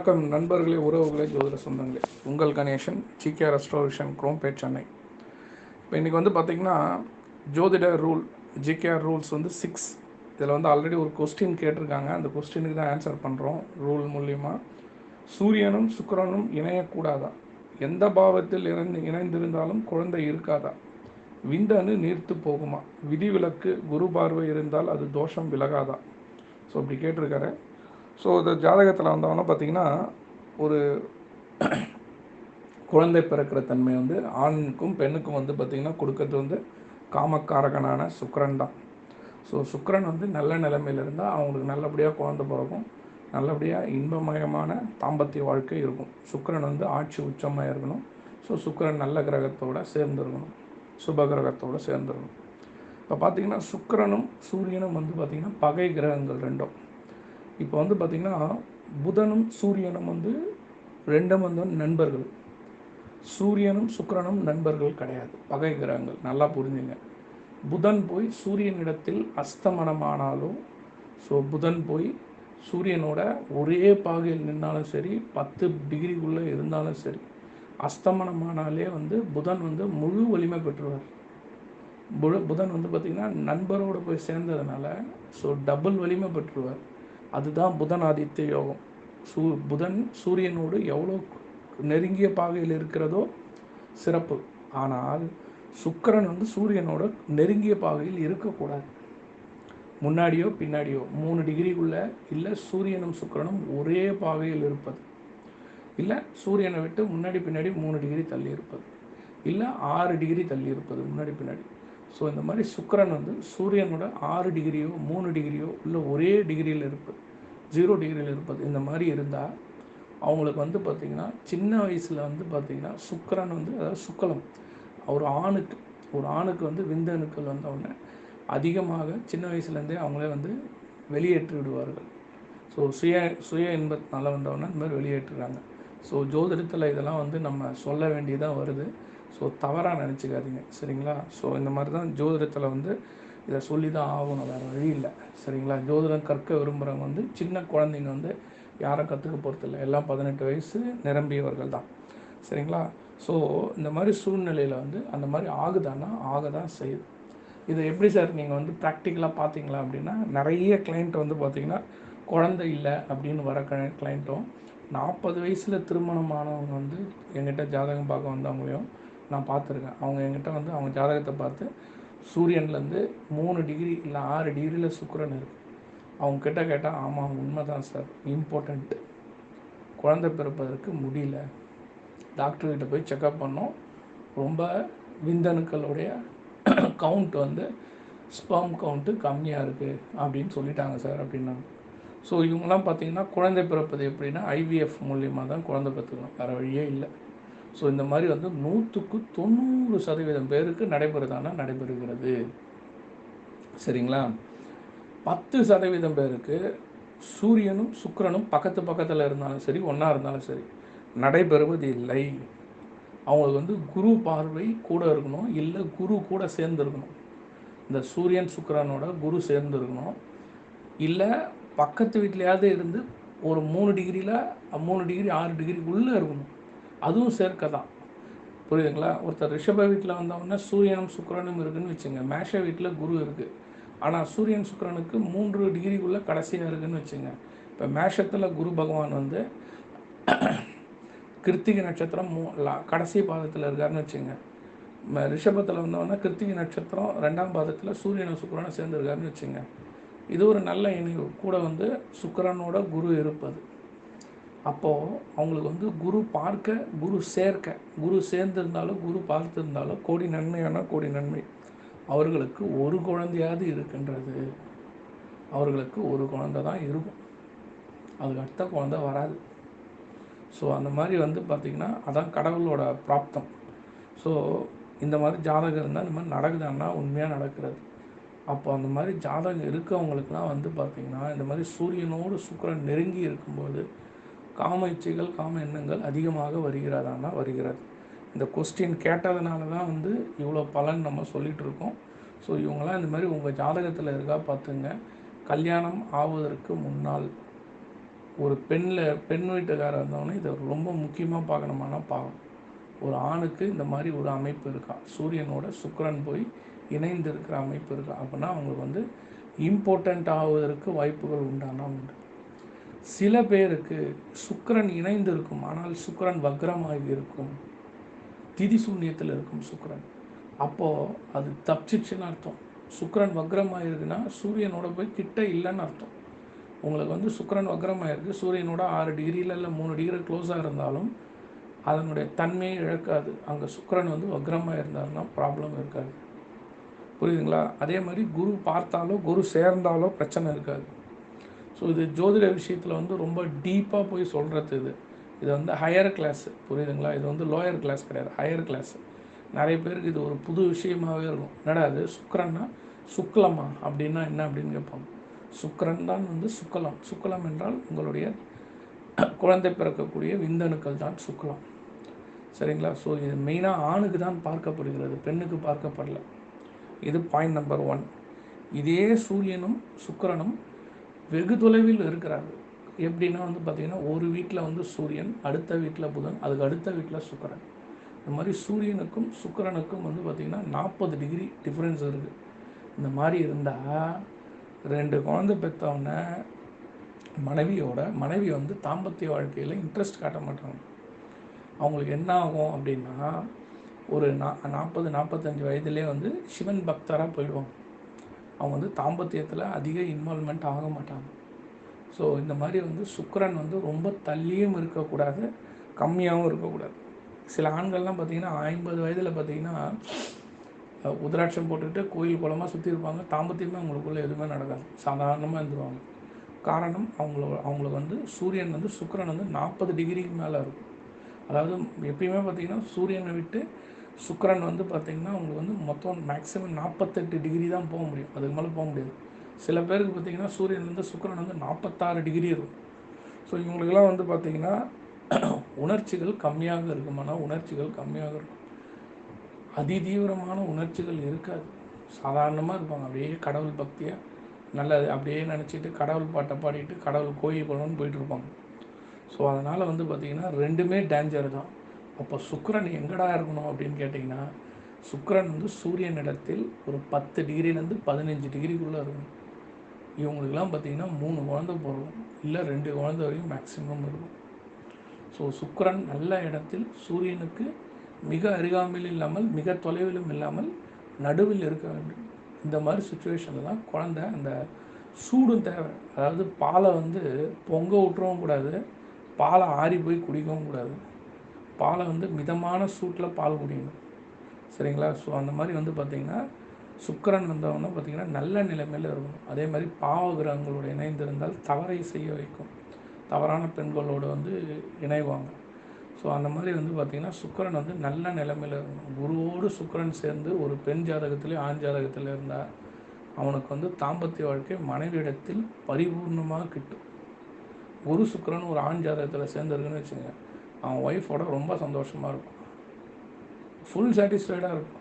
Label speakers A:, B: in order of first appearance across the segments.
A: வணக்கம் நண்பர்களே உறவுகளே ஜோதிட சொந்தங்களே. உங்கள் கணேசன் ஜிகே ரெஸ்டாரேஷன் குரோம்பேட் சென்னை இப்போ இன்றைக்கி வந்து பார்த்திங்கன்னா ஜோதிட ரூல் ஜிகேஆர் ரூல்ஸ் வந்து சிக்ஸ் இதில் வந்து ஆல்ரெடி ஒரு கொஸ்டின் கேட்டிருக்காங்க. அந்த கொஸ்டினுக்கு தான் ஆன்சர் பண்ணுறோம் ரூல் மூலியமாக சூரியனும் சுக்கரனும் இணையக்கூடாதா? எந்த பாவத்தில் இணைந்து இணைந்திருந்தாலும் குழந்தை இருக்காதா? விந்தணு நீர்த்து போகுமா? விதிவிலக்கு குரு பார்வை இருந்தால் அது தோஷம் விலகாதா? ஸோ அப்படி கேட்டிருக்காரு. ஸோ இந்த ஜாதகத்தில் வந்தவொன்னே பார்த்தீங்கன்னா ஒரு குழந்தை பிறக்கிற தன்மை வந்து ஆணுக்கும் பெண்ணுக்கும் வந்து பார்த்திங்கன்னா கொடுக்கறது வந்து காமக்காரகனான சுக்கரன் தான். ஸோ சுக்கரன் வந்து நல்ல நிலைமையில் இருந்தால் அவங்களுக்கு நல்லபடியாக குழந்தை பிறக்கும். நல்லபடியாக இன்பமயமான தாம்பத்திய வாழ்க்கை இருக்கும். சுக்கிரன் வந்து ஆட்சி உச்சமாக இருக்கணும். ஸோ சுக்கிரன் நல்ல கிரகத்தோடு சேர்ந்துருக்கணும். சுப கிரகத்தோட சேர்ந்துருக்கணும். இப்போ பார்த்தீங்கன்னா சுக்கரனும் சூரியனும் வந்து பார்த்திங்கன்னா பகை கிரகங்கள் ரெண்டும். இப்போ வந்து பார்த்திங்கன்னா புதனும் சூரியனும் வந்து ரெண்டும் வந்து நண்பர்கள். சூரியனும் சுக்கரனும் நண்பர்கள் கிடையாது. பகை கிரகங்கள் நல்லா புரிஞ்சுங்க. புதன் போய் சூரியனிடத்தில் அஸ்தமனமானாலும் ஸோ புதன் போய் சூரியனோட ஒரே பாகையில் நின்னாலும் சரி பத்து டிகிரிக்குள்ளே இருந்தாலும் சரி அஸ்தமனமானாலே வந்து புதன் வந்து முழு வலிமை பெற்றுவார். புதன் வந்து பார்த்திங்கன்னா நண்பரோடு போய் சேர்ந்ததுனால ஸோ டபுள் வலிமை பெற்றுவார். அதுதான் புதன் ஆதித்ய யோகம். சூ புதன் சூரியனோடு எவ்வளோ நெருங்கிய பாகையில் இருக்கிறதோ சிறப்பு. ஆனால் சுக்கிரன் வந்து சூரியனோட நெருங்கிய பாகையில் இருக்கக்கூடாது. முன்னாடியோ பின்னாடியோ மூணு டிகிரிக்குள்ளே இல்லை சூரியனும் சுக்கிரனும் ஒரே பாகையில் இருப்பது. இல்லை சூரியனை விட்டு முன்னாடி பின்னாடி மூணு டிகிரி தள்ளி இருப்பது. இல்லை ஆறு டிகிரி தள்ளி இருப்பது முன்னாடி பின்னாடி. ஸோ இந்த மாதிரி சுக்கரன் வந்து சூரியனோட ஆறு டிகிரியோ மூணு டிகிரியோ இல்லை ஒரே டிகிரியில் இருப்பது ஜீரோ டிகிரியில் இருப்பது இந்த மாதிரி இருந்தால் அவங்களுக்கு வந்து பார்த்திங்கன்னா சின்ன வயசில் வந்து பார்த்திங்கன்னா சுக்கரன் வந்து அதாவது சுக்கலம் ஒரு ஆணுக்கு ஒரு ஆணுக்கு வந்து விந்தணுக்கள் வந்தவுடனே அதிகமாக சின்ன வயசுலேருந்தே அவங்களே வந்து வெளியேற்றி விடுவார்கள். ஸோ சுய சுய இன்பத்தினால வந்தவுடனே இந்த மாதிரி வெளியேற்றுறாங்க. ஸோ ஜோதிடத்தில் இதெல்லாம் வந்து நம்ம சொல்ல வேண்டியதாக வருது. ஸோ தவறாக நினச்சிக்காதீங்க. சரிங்களா? ஸோ இந்த மாதிரி தான் ஜோதிடத்தில் வந்து இதை சொல்லி தான் ஆகணும். வேறு வழி இல்லை. சரிங்களா? ஜோதிடம் கற்க விரும்புகிறவங்க வந்து சின்ன குழந்தைங்க வந்து யாரும் கற்றுக்க போகிறதில்ல எல்லாம் பதினெட்டு வயசு நிரம்பியவர்கள் தான் சரிங்களா? ஸோ இந்த மாதிரி சூழ்நிலையில் வந்து அந்த மாதிரி ஆகுதான்னா ஆக தான் செய்யுது. இதை எப்படி சார் நீங்கள் வந்து ப்ராக்டிக்கலாக பார்த்தீங்களா அப்படின்னா நிறைய கிளைண்ட் வந்து பார்த்தீங்கன்னா குழந்தை இல்லை அப்படின்னு வர கிளைண்ட்டும் நாற்பது வயசில் திருமணமானவங்க வந்து எங்கிட்ட ஜாதகம் பார்க்க வந்தவங்களையும் நான் பார்த்துருக்கேன். அவங்க எங்கிட்ட வந்து அவங்க ஜாதகத்தை பார்த்து சூரியன்லேருந்து மூணு டிகிரி இல்லை ஆறு டிகிரியில் சுக்கரன் இருக்குது அவங்க கிட்ட கேட்டால் ஆமாம் உண்மை தான் சார் இம்பார்ட்டண்ட்டு குழந்தை பிறப்பதற்கு முடியல. டாக்டர்கிட்ட போய் செக்கப் பண்ணோம். ரொம்ப விந்தணுக்களுடைய கவுண்ட் வந்து ஸ்பம் கவுண்ட்டு கம்மியாக இருக்குது அப்படின்னு சொல்லிட்டாங்க சார் அப்படின்னாங்க. ஸோ இவங்கெல்லாம் பார்த்தீங்கன்னா குழந்தை பிறப்பது எப்படின்னா ஐவிஎஃப் மூலியமாக தான் குழந்தை பெற்றுக்கணும். வேறு வழியே இல்லை. ஸோ இந்த மாதிரி வந்து நூற்றுக்கு தொண்ணூறு சதவீதம் பேருக்கு நடைபெறுதானா நடைபெறுகிறது. சரிங்களா? பத்து சதவீதம் பேருக்கு சூரியனும் சுக்கரனும் பக்கத்து பக்கத்தில் இருந்தாலும் சரி ஒன்றா இருந்தாலும் சரி நடைபெறுவது இல்லை. அவங்களுக்கு வந்து குரு பார்வை கூட இருக்கணும் இல்லை குரு கூட சேர்ந்து இருக்கணும் இந்த சூரியன் சுக்கரனோட குரு சேர்ந்துருக்கணும். இல்லை பக்கத்து வீட்லையாவது இருந்து ஒரு மூணு டிகிரியில் மூணு டிகிரி ஆறு டிகிரி உள்ளே இருக்கணும். அதுவும் சேர்க்க தான். புரியுதுங்களா? ஒருத்தர் ரிஷப வீட்டில் வந்தவுடனே சூரியனும் சுக்கரனும் இருக்குன்னு வச்சுங்க. மேஷ வீட்டில் குரு இருக்குது ஆனால் சூரியன் சுக்கரனுக்கு மூன்று டிகிரிக்குள்ளே கடைசியாக இருக்குன்னு வச்சுங்க. இப்போ மேஷத்தில் குரு பகவான் வந்து கிருத்திகை நட்சத்திரம் மூ கடைசி பாதத்தில் இருக்காருன்னு வச்சுங்க. ரிஷபத்தில் வந்தோன்னா கிருத்திகை நட்சத்திரம் ரெண்டாம் பாதத்தில் சூரியனும் சுக்கிரனும் சேர்ந்துருக்காருன்னு வச்சுங்க. இது ஒரு நல்ல இணைவு. கூட வந்து சுக்கரனோட குரு இருப்பது. அப்போது அவங்களுக்கு வந்து குரு பார்க்க குரு சேர்க்க குரு சேர்ந்திருந்தாலும் குரு பார்த்திருந்தாலும் கோடி நன்மையான கோடி நன்மை. அவர்களுக்கு ஒரு குழந்தையாவது இருக்கின்றது. அவர்களுக்கு ஒரு குழந்தை தான் இருக்கும். அதுக்கு அடுத்த குழந்தை வராது. ஸோ அந்த மாதிரி வந்து பார்த்திங்கன்னா அதான் கடவுளோட பிராப்தம். ஸோ இந்த மாதிரி ஜாதகம் இருந்தால் இந்த மாதிரி நடக்குதான்னா உண்மையாக நடக்கிறது. அப்போ அந்த மாதிரி ஜாதகம் இருக்கவங்களுக்குலாம் வந்து பார்த்திங்கன்னா இந்த மாதிரி சூரியனோடு சுக்கரன் நெருங்கி இருக்கும்போது காம இச்சைகள் காம எண்ணங்கள் அதிகமாக வருகிறதானா வருகிறது. இந்த கொஸ்டின் கேட்டதுனால தான் வந்து இவ்வளோ பலன் நம்ம சொல்லிகிட்டு இருக்கோம் ஸோ இவங்களாம் இந்த மாதிரி உங்கள் ஜாதகத்தில் இருக்கா பார்த்துங்க. கல்யாணம் ஆவதற்கு முன்னால் ஒரு பெண்ணில் பெண் வீட்டுக்காரர் இருந்தவொடனே இதை ரொம்ப முக்கியமாக பார்க்கணுமானா பாவம் ஒரு ஆணுக்கு இந்த மாதிரி ஒரு அமைப்பு இருக்கா? சூரியனோட சுக்கரன் போய் இணைந்து இருக்கிற அமைப்பு இருக்கா? அப்படின்னா அவங்களுக்கு வந்து இம்பார்ட்டண்ட் ஆவதற்கு வாய்ப்புகள் உண்டானா உண்டு சில பேருக்கு சுக்கரன் இணைந்து இருக்கும் ஆனால் சுக்கிரன் வக்ரமாக இருக்கும் திதி சூன்யத்தில் இருக்கும் சுக்கரன். அப்போது அது தப்பிச்சிச்சுன்னு அர்த்தம். சுக்கரன் வக்ரமாக இருக்குன்னா சூரியனோட போய் கிட்ட இல்லைன்னு அர்த்தம். உங்களுக்கு வந்து சுக்கரன் வக்ரமாக இருக்குது சூரியனோட ஆறு டிகிரியில் இல்லை மூணு டிகிரி க்ளோஸாக இருந்தாலும் அதனுடைய தன்மையை இழக்காது. அங்கே சுக்கிரன் வந்து வக்ரமாக இருந்தாருன்னா ப்ராப்ளம் இருக்காது. புரியுதுங்களா? அதே மாதிரி குரு பார்த்தாலோ குரு சேர்ந்தாலோ பிரச்சனை இருக்காது. ஸோ இது ஜோதிட விஷயத்தில் வந்து ரொம்ப டீப்பாக போய் சொல்கிறது இது. இது வந்து ஹையர் கிளாஸ் புரியுதுங்களா? இது வந்து லோயர் கிளாஸ் கிடையாது ஹையர் கிளாஸ் நிறைய பேருக்கு இது ஒரு புது விஷயமாகவே இருக்கும். என்னடா அது சுக்கரன்னா சுக்லமா அப்படின்னா என்ன அப்படின்னு கேட்பாங்க. சுக்கரன் தான் வந்து சுக்கலம். சுக்கலம் என்றால் உங்களுடைய குழந்தை பிறக்கக்கூடிய விந்தணுக்கள் தான் சுக்லம் சரிங்களா? ஸோ இது மெயினாக ஆணுக்கு தான் பார்க்கப்படுகிறது பெண்ணுக்கு பார்க்கப்படல. இது பாயிண்ட் நம்பர் ஒன் இதே சூரியனும் சுக்கரனும் வெகு தொலைவில் இருக்கிறார்கள். எப்படின்னா வந்து பார்த்திங்கன்னா ஒரு வீட்டில் வந்து சூரியன் அடுத்த வீட்டில் புதன் அதுக்கு அடுத்த வீட்டில் சுக்கரன். இந்த மாதிரி சூரியனுக்கும் சுக்கரனுக்கும் வந்து பார்த்திங்கன்னா நாற்பது டிகிரி டிஃப்ரென்ஸ் இருக்குது இந்த மாதிரி இருந்தால் ரெண்டு குழந்தை பெற்றவொடனே மனைவியோட மனைவி வந்து தாம்பத்திய வாழ்க்கையில் இன்ட்ரெஸ்ட் காட்ட மாட்டாங்க. அவங்களுக்கு என்ன ஆகும் அப்படின்னா ஒரு நா நாற்பது நாற்பத்தஞ்சு வயதுலேயே வந்து சிவன் பக்தராக போயிடுவாங்க. அவங்க வந்து தாம்பத்தியத்தில் அதிக இன்வால்மெண்ட் ஆக மாட்டாங்க ஸோ இந்த மாதிரி வந்து சுக்கரன் வந்து ரொம்ப தள்ளியும் இருக்கக்கூடாது கம்மியாகவும் இருக்கக்கூடாது. சில ஆண்கள்லாம் பார்த்தீங்கன்னா ஐம்பது வயதில் பார்த்தீங்கன்னா உதிராட்சம் போட்டுக்கிட்டு கோயில் குளமாக சுற்றி இருப்பாங்க. தாம்பத்தியமே அவங்களுக்குள்ள எதுவுமே நடக்காது. சாதாரணமாக இருந்துருவாங்க. காரணம் அவங்கள அவங்களுக்கு வந்து சூரியன் வந்து சுக்கரன் வந்து நாற்பது டிகிரிக்கு மேலே இருக்கும். அதாவது எப்பயுமே பார்த்தீங்கன்னா சூரியனை விட்டு சுக்கரன் வந்து பார்த்திங்கன்னா அவங்களுக்கு வந்து மொத்தம் மேக்ஸிமம் நாற்பத்தெட்டு டிகிரி தான் போக முடியும். அதுக்கு மேலே போக முடியாது. சில பேருக்கு பார்த்திங்கன்னா சூரியன் வந்து சுக்கிரன் வந்து நாற்பத்தாறு டிகிரி இருக்கும். ஸோ இவங்களுக்கெல்லாம் வந்து பார்த்திங்கன்னா உணர்ச்சிகள் கம்மியாக இருக்குமானா உணர்ச்சிகள் கம்மியாக இருக்கும். அதிதீவிரமான உணர்ச்சிகள் இருக்காது. சாதாரணமாக இருப்பாங்க. அப்படியே கடவுள் பக்தியாக நல்லது. அப்படியே நினச்சிட்டு கடவுள் பாட்டை பாடிட்டு கடவுள் கோயில் போகணும்னு போயிட்டு இருப்பாங்க. ஸோ அதனால் வந்து பார்த்திங்கன்னா ரெண்டுமே டேஞ்சர் தான். அப்போ சுக்கிரன் எங்கடா இருக்கணும் அப்படின்னு கேட்டிங்கன்னா சுக்கரன் வந்து சூரியன் இடத்தில் ஒரு பத்து டிகிரிலேருந்து பதினஞ்சு டிகிரிக்குள்ளே இருக்கணும். இவங்களுக்கெல்லாம் பார்த்திங்கன்னா மூணு குழந்தை பிறக்கும். இல்லை ரெண்டு குழந்தை வரைக்கும் மேக்ஸிமம் இருக்கும். ஸோ சுக்கரன் நல்ல இடத்தில் சூரியனுக்கு மிக அருகாமையில் இல்லாமல் மிக தொலைவிலும் இல்லாமல் நடுவில் இருக்க வேண்டும். இந்த மாதிரி சுச்சுவேஷனில் தான் குழந்தை அந்த சூடும் தேவை. அதாவது பாலை வந்து பொங்க விட்டுறவும் கூடாது. பாலை ஆறி போய் குடிக்கவும் கூடாது. பாலை வந்து மிதமான சூட்டில் பால் குடிக்கணும். சரிங்களா? ஸோ அந்த மாதிரி வந்து பார்த்திங்கன்னா சுக்கிரன் வந்தவொன்னே பார்த்திங்கன்னா நல்ல நிலைமையில் இருக்கணும். அதே மாதிரி பாவ கிரகங்களோடு இணைந்திருந்தால் தவறை செய்ய வைக்கும். தவறான பெண்களோடு வந்து இணைவாங்க. ஸோ அந்த மாதிரி வந்து பார்த்திங்கன்னா சுக்கிரன் வந்து நல்ல நிலைமையில் இருக்கணும். குருவோடு சுக்கிரன் சேர்ந்து ஒரு பெண் ஜாதகத்திலே ஆண் ஜாதகத்தில் இருந்தால் அவனுக்கு வந்து தாம்பத்திய வாழ்க்கை மனைவியிடத்தில் பரிபூர்ணமாக கிட்டும். குரு சுக்கிரன் ஒரு ஆண் ஜாதகத்தில் சேர்ந்துருக்குன்னு வச்சுக்கோங்க. அவன் ஒய்ஃபோட ரொம்ப சந்தோஷமாக இருக்கும். ஃபுல் சாட்டிஸ்ஃபைடாக இருக்கும்.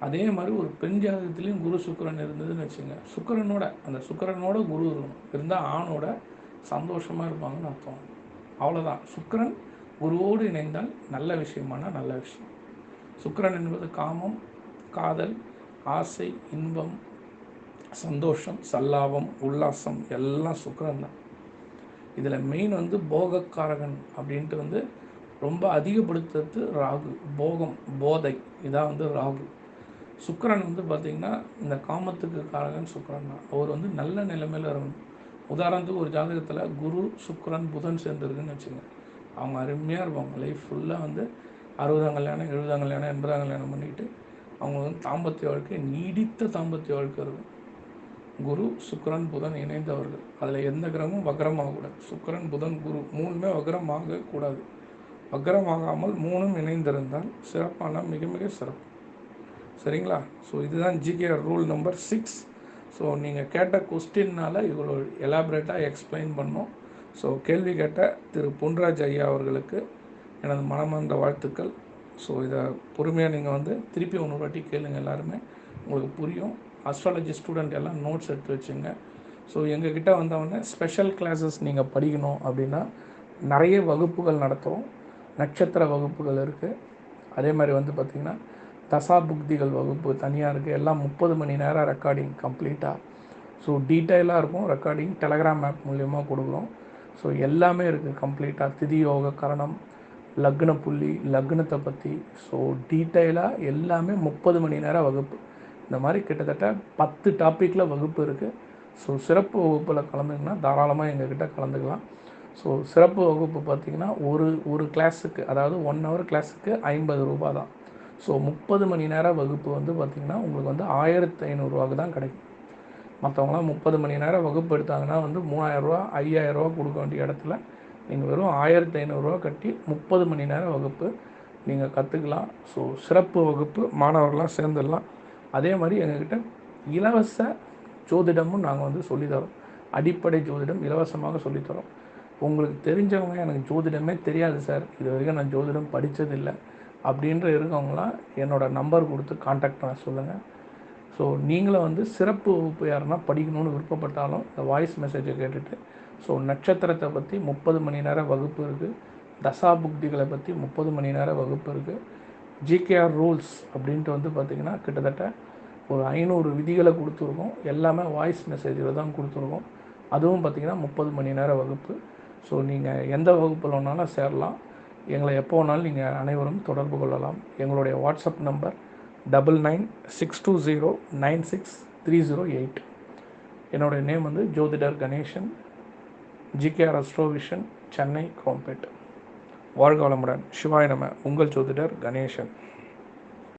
A: அதே மாதிரி ஒரு பெண் ஜாதகத்துலேயும் குரு சுக்கரன் இருந்ததுன்னு வச்சுங்க. சுக்கரனோட அந்த சுக்கரனோட குரு இருக்கணும். இருந்தால் ஆணோட சந்தோஷமாக இருப்பாங்கன்னு அர்த்தம். அவ்வளோதான் சுக்கரன் குருவோடு இணைந்தால் நல்ல விஷயமான நல்ல விஷயம். சுக்கரன் என்பது காமம் காதல் ஆசை இன்பம் சந்தோஷம் சல்லாபம் உல்லாசம் எல்லாம் சுக்கரன் தான். இதில் மெயின் வந்து போகக்காரகன் அப்படின்ட்டு வந்து ரொம்ப அதிகப்படுத்துறது ராகு போகம் போதை. இதான் வந்து ராகு. சுக்கரன் வந்து பார்த்திங்கன்னா இந்த காமத்துக்கு காரகன் சுக்கரன் தான். அவர் வந்து நல்ல நிலைமையில் இருக்கணும். உதாரணத்துக்கு ஒரு ஜாதகத்தில் குரு சுக்கரன் புதன் சேர்ந்துருக்குன்னு வச்சுங்க அவங்க அருமையாக இருப்பாங்க. லைஃப் ஃபுல்லாக வந்து அறுபதாம் கல்யாணம் எழுபதாம் கல்யாணம் எண்பதாம் கல்யாணம் பண்ணிக்கிட்டு அவங்க வந்து தாம்பத்திய வாழ்க்கை நீடித்த தாம்பத்திய வாழ்க்கை இருக்கும். குரு சுக்கரன் புதன் இணைந்தவர்கள். அதில் எந்த கிரகமும் வக்ரமாகக்கூடாது. சுக்கரன் புதன் குரு மூணுமே வக்ரமாக கூடாது வக்ரமாகாமல் மூணும் இணைந்திருந்தால் சிறப்பான மிக மிக சிறப்பு. சரிங்களா? ஸோ இதுதான் GK rule number six so நீங்கள் கேட்ட கொஸ்டின்னால இவ்வளோ எலாபரேட்டாக எக்ஸ்பிளைன் பண்ணோம். ஸோ கேள்வி கேட்ட திரு பொன்ராஜ் ஐயா அவர்களுக்கு எனது மனமார்ந்த வாழ்த்துக்கள். ஸோ இதை பொறுமையாக நீங்கள் வந்து திருப்பி ஒன்று வாட்டி கேளுங்க எல்லாருமே. உங்களுக்கு புரியும். அஸ்ட்ராலஜி ஸ்டூடெண்ட் எல்லாம் நோட்ஸ் எடுத்து வச்சுங்க. ஸோ எங்ககிட்ட வந்தவொடனே ஸ்பெஷல் கிளாஸஸ் நீங்கள் படிக்கணும் அப்படின்னா நிறைய வகுப்புகள் நடத்துகிறோம் நட்சத்திர வகுப்புகள் இருக்குது அதே மாதிரி வந்து பார்த்திங்கன்னா தசா புக்திகள் வகுப்பு தனியாக இருக்குது எல்லாம் முப்பது மணி நேரம் ரெக்கார்டிங் கம்ப்ளீட்டாக ஸோ டீட்டெயிலாக இருக்கும். ரெக்கார்டிங் டெலகிராம் ஆப் மூலியமாக கொடுக்குறோம். ஸோ எல்லாமே இருக்குது கம்ப்ளீட்டாக திதி யோக கரணம் லக்ன புள்ளி லக்னத்தை பற்றி ஸோ டீட்டெயிலாக எல்லாமே முப்பது மணி நேரம் வகுப்பு. இந்த மாதிரி கிட்டத்தட்ட பத்து டாப்பிக்கில் வகுப்பு இருக்குது ஸோ சிறப்பு வகுப்பில் கலந்துங்கன்னா தாராளமாக எங்ககிட்ட கலந்துக்கலாம். ஸோ சிறப்பு வகுப்பு பார்த்திங்கன்னா ஒரு ஒரு கிளாஸுக்கு அதாவது ஒன் ஹவர் கிளாஸுக்கு ஐம்பது ரூபா தான். ஸோ முப்பது மணி நேரம் வகுப்பு வந்து பார்த்திங்கன்னா உங்களுக்கு வந்து ஆயிரத்து ஐநூறுரூவாக்கு தான் கிடைக்கும். மற்றவங்களாம் முப்பது மணி நேரம் வகுப்பு எடுத்தாங்கன்னா வந்து மூணாயிரரூவா ஐயாயிரரூவா கொடுக்க வேண்டிய இடத்துல நீங்கள் வெறும் ஆயிரத்தி ஐநூறுரூவா கட்டி முப்பது மணி நேரம் வகுப்பு நீங்கள் கற்றுக்கலாம் ஸோ சிறப்பு வகுப்பு மாணவர்களாக சேர்ந்துடலாம். அதே மாதிரி எங்ககிட்ட இலவச ஜோதிடமும் நாங்கள் வந்து சொல்லித்தரோம். அடிப்படை ஜோதிடம் இலவசமாக சொல்லித்தரோம். உங்களுக்கு தெரிஞ்சவங்க எனக்கு ஜோதிடமே தெரியாது சார். இது வரைக்கும் நான் ஜோதிடம் படித்ததில்லை அப்படின்ற இருக்கவங்களாம் என்னோடய நம்பர் கொடுத்து காண்டாக்ட் பண்ண சொல்லுங்கள் ஸோ நீங்களும் வந்து சிறப்பு வகுப்பு யாருன்னா படிக்கணும்னு விருப்பப்பட்டாலும் இந்த வாய்ஸ் மெசேஜை கேட்டுட்டு ஸோ நட்சத்திரத்தை பற்றி முப்பது மணி நேரம் வகுப்பு இருக்குது தசா புக்திகளை பற்றி முப்பது மணி நேரம் வகுப்பு இருக்குது ஜிகேஆர் ரூல்ஸ் அப்படின்ட்டு வந்து பார்த்திங்கன்னா கிட்டத்தட்ட ஒரு ஐநூறு விதிகளை கொடுத்துருக்கோம். எல்லாமே வாய்ஸ் மெசேஜில் தான் கொடுத்துருக்கோம். அதுவும் பார்த்திங்கன்னா முப்பது மணி நேர வகுப்பு. ஸோ நீங்கள் எந்த வகுப்பில் வேணாலும் சேரலாம். எங்களை எப்போ வேணாலும் நீங்கள் அனைவரும் தொடர்பு கொள்ளலாம். எங்களுடைய WhatsApp number double nine six two zero nine six three zero eight என்னுடைய நேம் வந்து ஜோதிடர் Ganesan GKR Astrovision Chennai combat வாழ்க வளமுடன். சிவாய நம. உங்கள் ஜோதிடர் கணேசன்.